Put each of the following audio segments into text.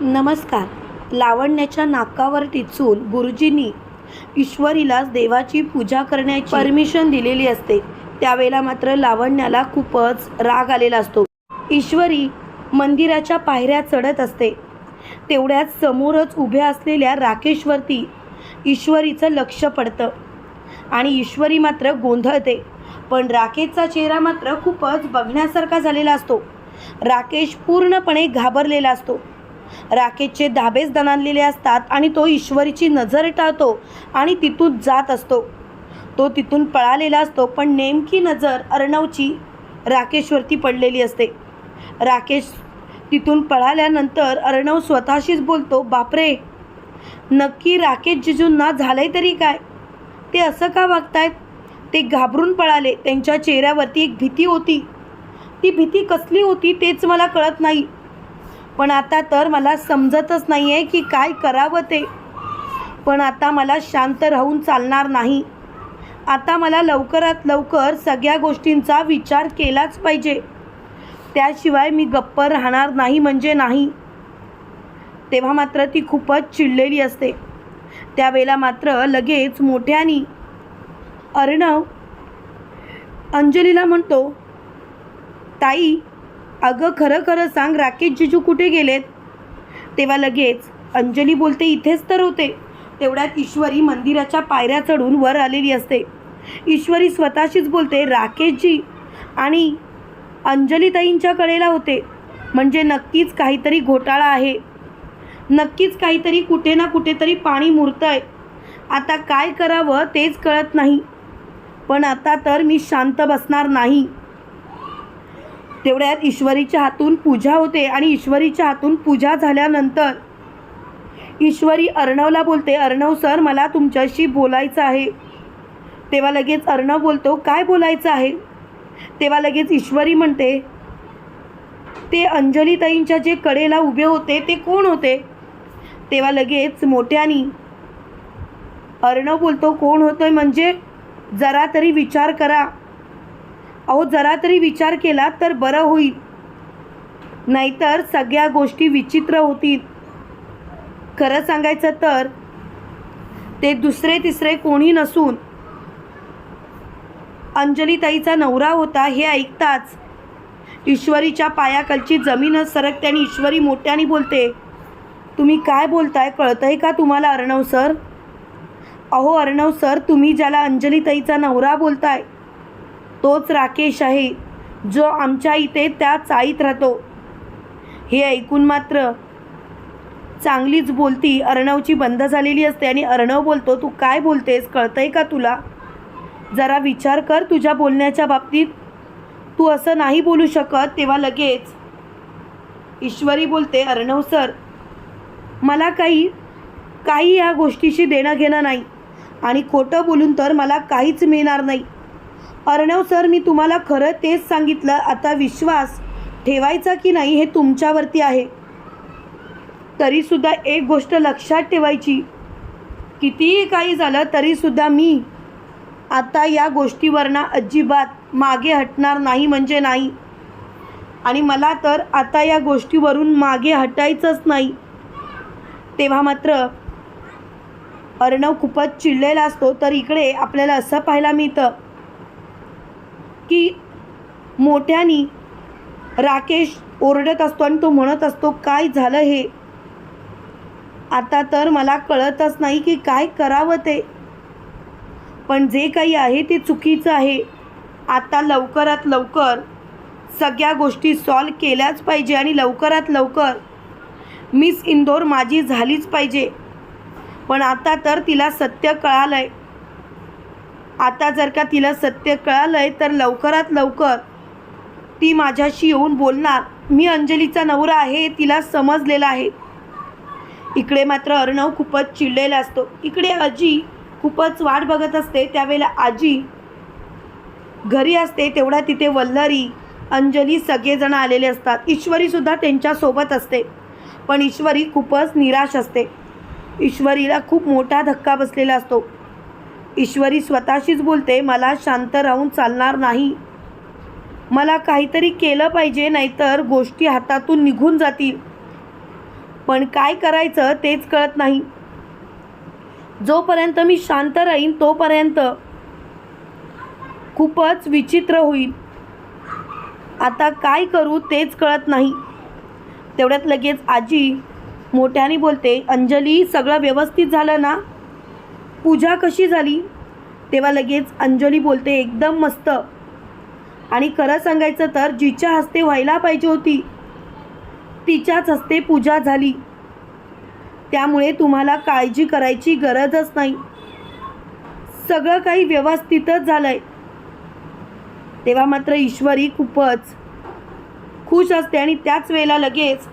नमस्कार. लावण्याच्या नाकावर टिचून गुरुजींनी ईश्वरीलाच देवाची पूजा करण्याची परमिशन दिलेली असते. त्यावेळेला मात्र लावण्याला खूपच राग आलेला असतो. ईश्वरी मंदिराच्या पायऱ्या चढत असते. तेवढ्याच समोरच उभ्या असलेल्या राकेशवरती ईश्वरीचं लक्ष पडतं. आणि ईश्वरी मात्र गोंधळते. पण राकेशचा चेहरा मात्र खूपच बघण्यासारखा झालेला असतो. राकेश पूर्णपणे घाबरलेला असतो. राकेशचे धाबेच दणानलेले असतात आणि तो ईश्वरीची नजर टाळतो आणि तिथून जात असतो. तो तिथून पळालेला असतो पण नेमकी नजर अर्णवची राकेशवरती पडलेली असते. राकेश तिथून पळाल्यानंतर अर्णव स्वतःशीच बोलतो बापरे! नक्की राकेश जिजूंना झालंय तरी काय? ते असं का वागतायत? ते घाबरून पळाले त्यांच्या चेहऱ्यावरती एक भीती होती. ती भीती कसली होती तेच मला कळत नाही. पण आता तर मला समजतच नाही आहे की काय करावं ते. पण आता मला शांत राहून चालणार नाही. आता मला लवकरात लवकर सगळ्या गोष्टींचा विचार केलाच पाहिजे. त्याशिवाय मी गप्प राहणार नाही म्हणजे नाही. तेव्हा मात्र ती खूपच चिडलेली असते. त्यावेळेला मात्र लगेच मोठ्यानी अर्णव अंजलीला म्हणतो ताई अगं खरं खरं सांग राकेश जिजू कुठे गेलेत? तेव्हा लगेच अंजली बोलते इथेच तर होते. तेवढ्यात ईश्वरी मंदिराच्या पायऱ्या चढून वर आलेली असते. ईश्वरी स्वतःशीच बोलते राकेशजी. आणि अंजलीताईंच्या कडेला होते. म्हणजे नक्कीच काहीतरी घोटाळा आहे. नक्कीच काहीतरी कुठे ना कुठेतरी पाणी मुरतं आहे आता काय करावं तेच कळत नाही. पण आता तर मी शांत बसणार नाही. तेवढ्यात ईश्वरीच्या हातून पूजा होते आणि ईश्वरीच्या हातून पूजा झाल्यानंतर ईश्वरी अर्णवला बोलते अर्णव सर मला तुमच्याशी बोलायचं आहे. तेव्हा लगेच अर्णव बोलतो काय बोलायचं आहे? तेव्हा लगेच ईश्वरी म्हणते ते अंजलीताईंच्या जे कडेला उभे होते ते कोण होते? तेव्हा लगेच मोठ्यानी अर्णव बोलतो कोण होतोय? म्हणजे जरा तरी विचार करा. अहो जरा तरी विचार केला तर बरं होईल. नाहीतर सगळ्या गोष्टी विचित्र होतील. खरं सांगायचं तर ते दुसरे तिसरे कोणी नसून अंजलीताईचा नवरा होता हे ऐकताच ईश्वरीच्या पायाखालची जमीनच सरकते आणि ईश्वरी मोठ्याने बोलते तुम्ही काय बोलताय? कळतंय का तुम्हाला अर्णव सर? अहो अर्णव सर तुम्ही ज्याला अंजलीताईचा नवरा बोलताय तोच राकेश आहे जो आमच्या इथे त्या चाळीत राहतो. हे ऐकून मात्र चांगलीच बोलती. अर्णवची बंद झालेली असते आणि अर्णव बोलतो तू काय बोलतेस? कळतंय का तुला? जरा विचार कर तुझ्या बोलण्याच्या बाबतीत. तू असं नाही बोलू शकत तेव्हा लगेच. ईश्वरी बोलते अर्णव सर मला काही काही या गोष्टीशी देणं घेणं नाही आणि खोटं बोलून तर मला काहीच मिळणार नाही. अर्णव सर मी तुम्हाला खरं तेच सांगितलं. आता विश्वास ठेवायचा की नाही हे तुमच्यावरती आहे. तरीसुद्धा एक गोष्ट लक्षात ठेवायची. कितीही काही झालं तरीसुद्धा मी आता या गोष्टीवरनं अजिबात मागे हटणार नाही म्हणजे नाही. आणि मला तर आता या गोष्टीवरून मागे हटायचंच नाही. तेव्हा मात्र अर्णव खूपच चिडलेला असतो. तर इकडे आपल्याला असं पाहायला मिळतं की मोठ्यानी राकेश ओरडत असतो आणि तो म्हणत असतो काय झालं हे? आता तर मला कळतच नाही की काय करावं ते. पण जे काही आहे ते चुकीचं आहे. आता लवकरात लवकर सगळ्या गोष्टी सॉल्व केल्याच पाहिजे आणि लवकरात लवकर मिस इंदोर माझी झालीच पाहिजे. पण आता तर तिला सत्य कळालं आहे आता जर का तिला सत्य कळालं आहे तर लवकरात लवकर ती माझ्याशी येऊन बोलणार. मी अंजलीचा नवरा आहे तिला समजलेला आहे. इकडे मात्र अर्णव खूपच चिडलेला असतो. इकडे आजी खूपच वाट बघत असते. त्यावेळेला आजी घरी असते तेवढा तिथे वल्लरी अंजली सगळेजण आलेले असतात. ईश्वरीसुद्धा त्यांच्यासोबत असते पण ईश्वरी खूपच निराश असते. ईश्वरीला खूप मोठा धक्का बसलेला असतो. ईश्वरी स्वतःशीच बोलते मला शांत राहून चालणार नाही. मला काहीतरी केलं पाहिजे नाहीतर गोष्टी हातातून निघून जातील. पण काय करायचं तेच कळत नाही. जोपर्यंत मी शांत राहीन तोपर्यंत खूपच विचित्र होईल. आता काय करू तेच कळत नाही. तेवढ्यात लगेच आजी मोठ्याने बोलते अंजली सगळं व्यवस्थित झालं ना? पूजा कशी झाली? तेव्हा लगेच अंजली बोलते एकदम मस्त. आणि खरं सांगायचं तर जिच्या हस्ते व्हायला पाहिजे होती तिच्याच हस्ते पूजा झाली. त्यामुळे तुम्हाला काळजी करायची गरजच नाही. सगळं काही व्यवस्थितच झालंय. तेव्हा मात्र ईश्वरी खूपच खुश असते आणि त्याच वेळेला लगेच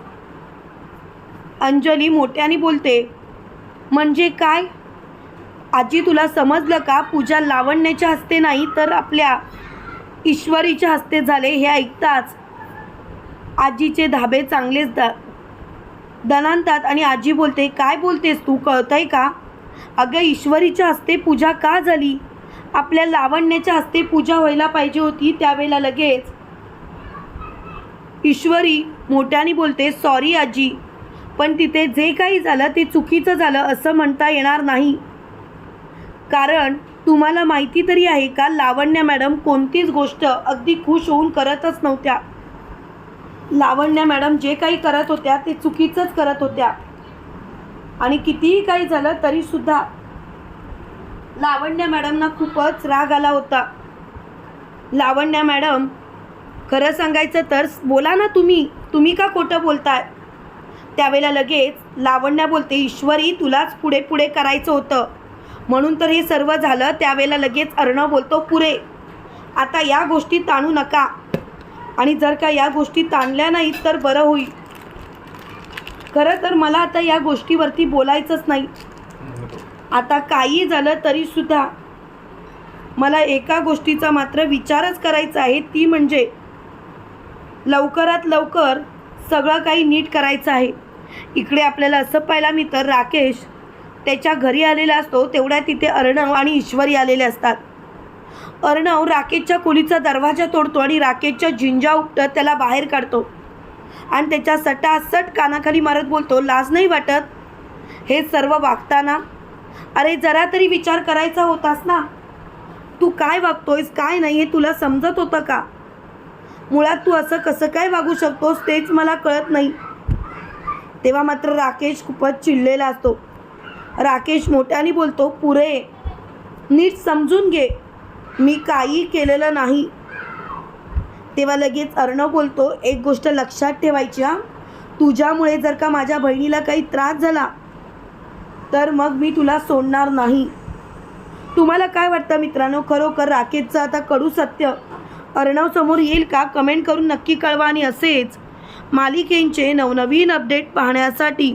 अंजली मोठ्याने बोलते म्हणजे काय? आजी तुला समजलं का? पूजा लावण्याच्या हस्ते नाही तर आपल्या ईश्वरीच्या हस्ते झाले हे ऐकताच आजीचे धाबे चांगलेच द दणानतात आणि आजी बोलते काय बोलतेस तू? कळतंय का? अगं ईश्वरीच्या हस्ते पूजा का झाली? आपल्या लावण्याच्या हस्ते पूजा व्हायला पाहिजे होती त्यावेळेला लगेच. ईश्वरी मोठ्याने बोलते सॉरी आजी पण तिथे जे काही झालं ते चुकीचं झालं असं म्हणता येणार नाही. कारण तुम्हाला माहिती तरी आहे का लावण्या मॅडम कोणतीच गोष्ट अगदी खुश होऊन करतच नव्हत्या. लावण्या मॅडम जे काही करत होत्या ते चुकीचंच करत होत्या. आणि कितीही काही झालं तरीसुद्धा लावण्य मॅडमना खूपच राग आला होता. लावण्या मॅडम खरं सांगायचं तर बोला ना तुम्ही तुम्ही का खोटं बोलताय? त्यावेळेला लगेच लावण्या बोलते ईश्वरी तुलाच पुढे पुढे करायचं होतं. म्हणून तर हे सर्व झालं त्यावेळेला लगेच अर्णव बोलतो पुरे आता या गोष्टी ताणू नका. आणि जर का या गोष्टी ताणल्या नाहीत तर बरं होईल. खरं तर मला आता या गोष्टीवरती बोलायचंच नाही. आता काही झालं तरीसुद्धा मला एका गोष्टीचा मात्र विचारच करायचा आहे ती म्हणजे लवकरात लवकर सगळं काही नीट करायचं आहे. इकडे आपल्याला असं पाहायला मी तर राकेश त्याच्या घरी आलेला असतो तेवढ्या तिथे अर्णव आणि ईश्वरी आलेले असतात. अर्णव राकेशच्या खोलीचा दरवाजा तोडतो आणि राकेशच्या झिंजा उपटत त्याला बाहेर काढतो. आणि त्याच्या सटासट कानाखाली मारत बोलतो लाज नाही वाटत? हे सर्व वागताना? अरे जरा तरी विचार करायचा होतास ना? तू काय वागतोयस काय नाही हे तुला समजत होतं का? मुळात तू असं कसं काय वागू शकतोस तेच मला कळत नाही. तेव्हा मात्र राकेश खूपच चिडलेला असतो. राकेश मोठ्याने बोलतो पुरे नीट समजून घे. मी काही केलेलं नाही. तेव्हा लगेच अर्णव बोलतो एक गोष्ट लक्षात ठेवायची हा. तुझ्यामुळे जर का माझ्या बहिणीला काही त्रास झाला तर मग मी तुला सोडणार नाही. तुम्हाला काय वाटतं मित्रांनो? खरोखर राकेशचं आता कडू सत्य? अर्णव समोर येईल का? कमेंट करून नक्की कळवा. आणि असेच मालिकेंचे नवनवीन अपडेट पाहण्यासाठी